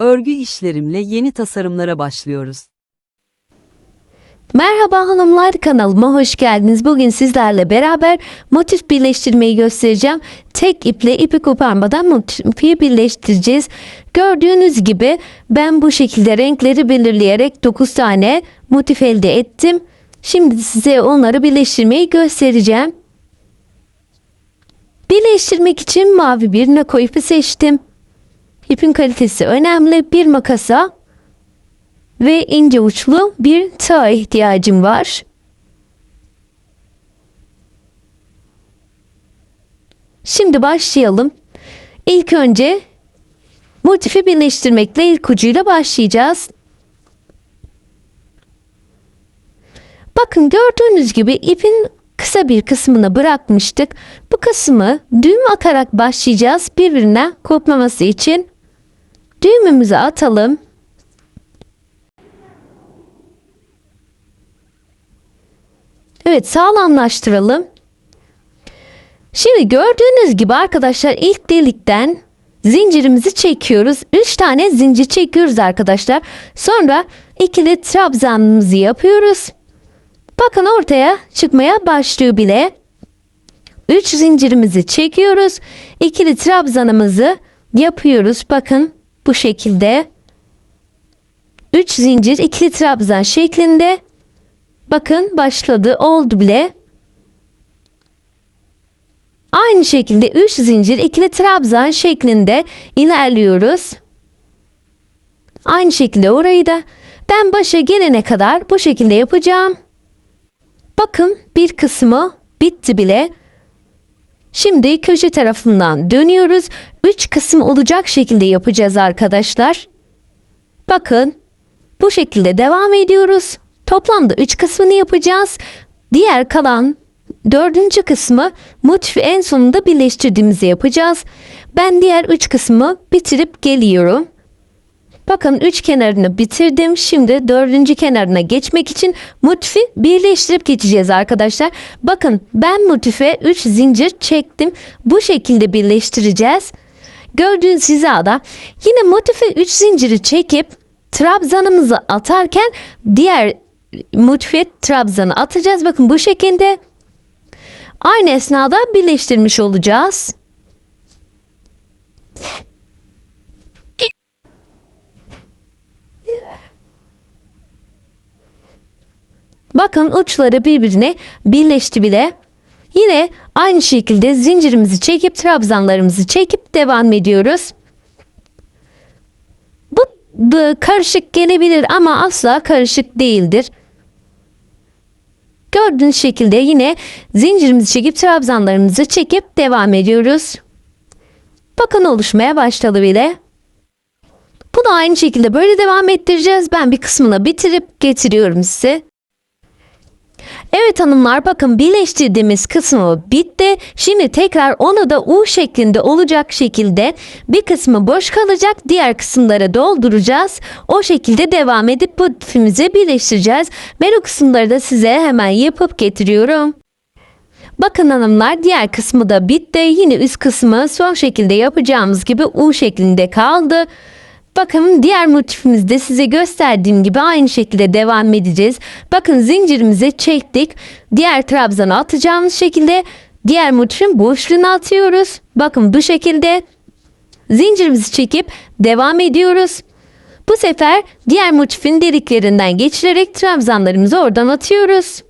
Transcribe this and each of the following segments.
Örgü işlerimle yeni tasarımlara başlıyoruz. Merhaba hanımlar kanalıma hoş geldiniz. Bugün sizlerle beraber motif birleştirmeyi göstereceğim. Tek iple ipi koparmadan motifi birleştireceğiz. Gördüğünüz gibi ben bu şekilde renkleri belirleyerek 9 tane motif elde ettim. Şimdi size onları birleştirmeyi göstereceğim. Birleştirmek için mavi bir nako seçtim. İpin kalitesi önemli. Bir makasa ve ince uçlu bir tığ ihtiyacım var. Şimdi başlayalım. İlk önce motifi birleştirmekle ilk ucuyla başlayacağız. Bakın gördüğünüz gibi ipin kısa bir kısmını bırakmıştık. Bu kısmı düğüm atarak başlayacağız birbirine kopmaması için. Düğümümüzü atalım. Evet sağlamlaştıralım. Şimdi gördüğünüz gibi arkadaşlar ilk delikten zincirimizi çekiyoruz. 3 tane zincir çekiyoruz arkadaşlar. Sonra ikili trabzanımızı yapıyoruz. Bakın ortaya çıkmaya başlıyor bile. 3 zincirimizi çekiyoruz. İkili trabzanımızı yapıyoruz. Bakın bu şekilde. 3 zincir ikili trabzan şeklinde Bakın başladı oldu bile. Aynı şekilde 3 zincir ikili trabzan şeklinde ilerliyoruz. Aynı şekilde orayı da ben başa gelene kadar bu şekilde yapacağım. Bakın bir kısmı bitti bile. Şimdi köşe tarafından dönüyoruz. 3 kısım olacak şekilde yapacağız arkadaşlar. Bakın bu şekilde devam ediyoruz. Toplamda 3 kısmını yapacağız. Diğer kalan dördüncü kısmı motifi en sonunda birleştirdiğimizi yapacağız. Ben diğer 3 kısmı bitirip geliyorum. Bakın üç kenarını bitirdim. Şimdi dördüncü kenarına geçmek için motifi birleştirip geçeceğiz arkadaşlar. Bakın ben motife 3 zincir çektim. Bu şekilde birleştireceğiz. Gördüğünüz hizada yine motife 3 zinciri çekip trabzanımızı atarken diğer motife trabzanı atacağız. Bakın bu şekilde aynı esnada birleştirmiş olacağız. Bakın uçları birbirine birleşti bile. Yine aynı şekilde zincirimizi çekip trabzanlarımızı çekip devam ediyoruz. Bu, karışık gelebilir ama asla karışık değildir. Gördüğünüz şekilde yine zincirimizi çekip trabzanlarımızı çekip devam ediyoruz. Bakın oluşmaya başladı bile. Bunu aynı şekilde böyle devam ettireceğiz. Ben bir kısmını bitirip getiriyorum size. Evet hanımlar bakın birleştirdiğimiz kısmı bitti. Şimdi tekrar onu da U şeklinde olacak şekilde bir kısmı boş kalacak. Diğer kısımları dolduracağız. O şekilde devam edip bu ipimizi birleştireceğiz. Ben o kısımları da size hemen yapıp getiriyorum. Bakın hanımlar diğer kısmı da bitti. Yine üst kısmı son şekilde yapacağımız gibi U şeklinde kaldı. Bakın diğer motifimizde size gösterdiğim gibi aynı şekilde devam edeceğiz. Bakın zincirimizi çektik. Diğer trabzanı atacağımız şekilde diğer motifin boşluğunu atıyoruz. Bakın bu şekilde zincirimizi çekip devam ediyoruz. Bu sefer diğer motifin deliklerinden geçirerek trabzanlarımızı oradan atıyoruz.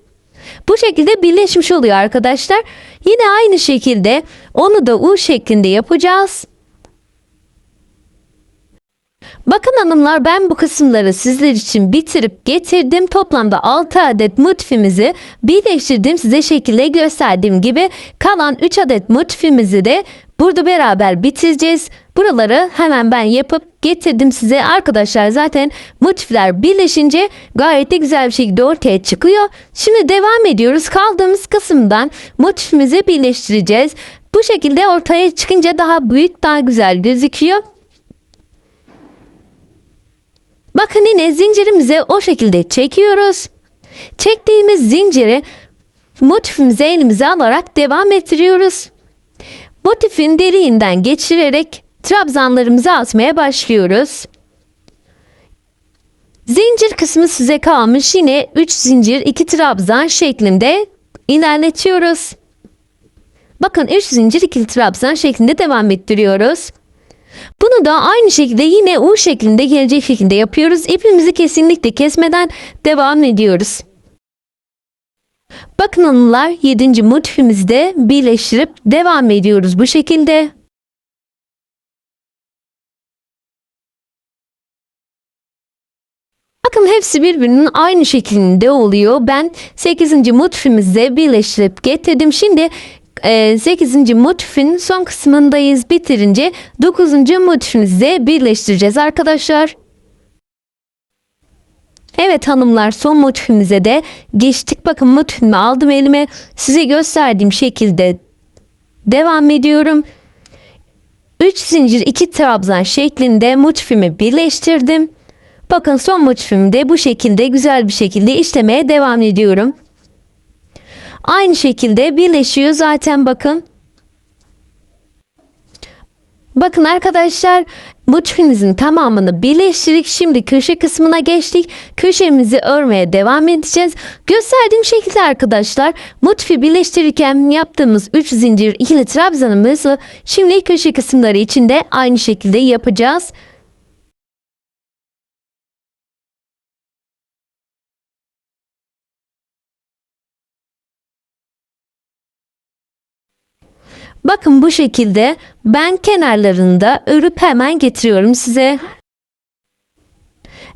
Bu şekilde birleşmiş oluyor arkadaşlar. Yine aynı şekilde onu da U şeklinde yapacağız. Bakın hanımlar ben bu kısımları sizler için bitirip getirdim. Toplamda 6 adet motifimizi birleştirdim. Size şekilde gösterdiğim gibi kalan 3 adet motifimizi de burada beraber bitireceğiz. Buraları hemen ben yapıp getirdim size. Arkadaşlar zaten motifler birleşince gayet de güzel bir şekilde ortaya çıkıyor. Şimdi devam ediyoruz. Kaldığımız kısımdan motifimizi birleştireceğiz. Bu şekilde ortaya çıkınca daha büyük daha güzel gözüküyor. Bakın yine zincirimize o şekilde çekiyoruz. Çektiğimiz zinciri motifimize elimize alarak devam ettiriyoruz. Motifin deriğinden geçirerek trabzanlarımızı atmaya başlıyoruz. Zincir kısmı size kalmış. Yine 3 zincir 2 trabzan şeklinde ilerletiyoruz. Bakın 3 zincir 2 trabzan şeklinde devam ettiriyoruz. Bunu da aynı şekilde yine U şeklinde gelecek şekilde yapıyoruz. İpimizi kesinlikle kesmeden devam ediyoruz. Bakın hanımlar 7. motifimizi birleştirip devam ediyoruz bu şekilde. Bakın hepsi birbirinin aynı şeklinde oluyor. Ben 8. motifimizde birleştirip getirdim. Şimdi 8. motifin son kısmındayız. Bitirince 9. motifimizde birleştireceğiz arkadaşlar. Evet hanımlar son motifimize de geçtik. Bakın motifimi aldım elime. Size gösterdiğim şekilde devam ediyorum. 3 zincir 2 trabzan şeklinde motifimi birleştirdim. Bakın son motifimi de bu şekilde güzel bir şekilde işlemeye devam ediyorum. Aynı şekilde birleşiyor zaten bakın. Bakın arkadaşlar motifimizin tamamını birleştirdik. Şimdi köşe kısmına geçtik. Köşemizi örmeye devam edeceğiz. Gösterdiğim şekilde arkadaşlar motifi birleştirirken yaptığımız 3 zincir ikili trabzanımızı şimdi köşe kısımları için de aynı şekilde yapacağız. Bakın bu şekilde ben kenarlarında örüp hemen getiriyorum size.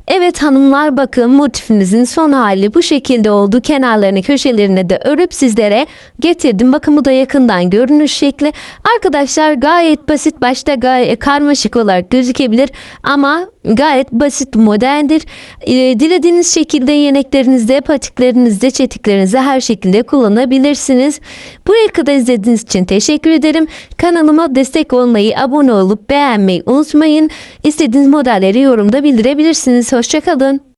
Evet hanımlar bakın motifinizin son hali bu şekilde oldu. Kenarlarını köşelerine de örüp sizlere getirdim. Bakın bu da yakından görünüş şekli. Arkadaşlar gayet basit başta gayet karmaşık olarak gözükebilir ama gayet basit modeldir. Ee, dilediğiniz şekilde yeneklerinizde, patiklerinizde, çetiklerinizde her şekilde kullanabilirsiniz. Buraya kadar izlediğiniz için teşekkür ederim. Kanalıma destek olmayı, abone olup beğenmeyi unutmayın. İstediğiniz modelleri yorumda bildirebilirsiniz. Hoşçakalın.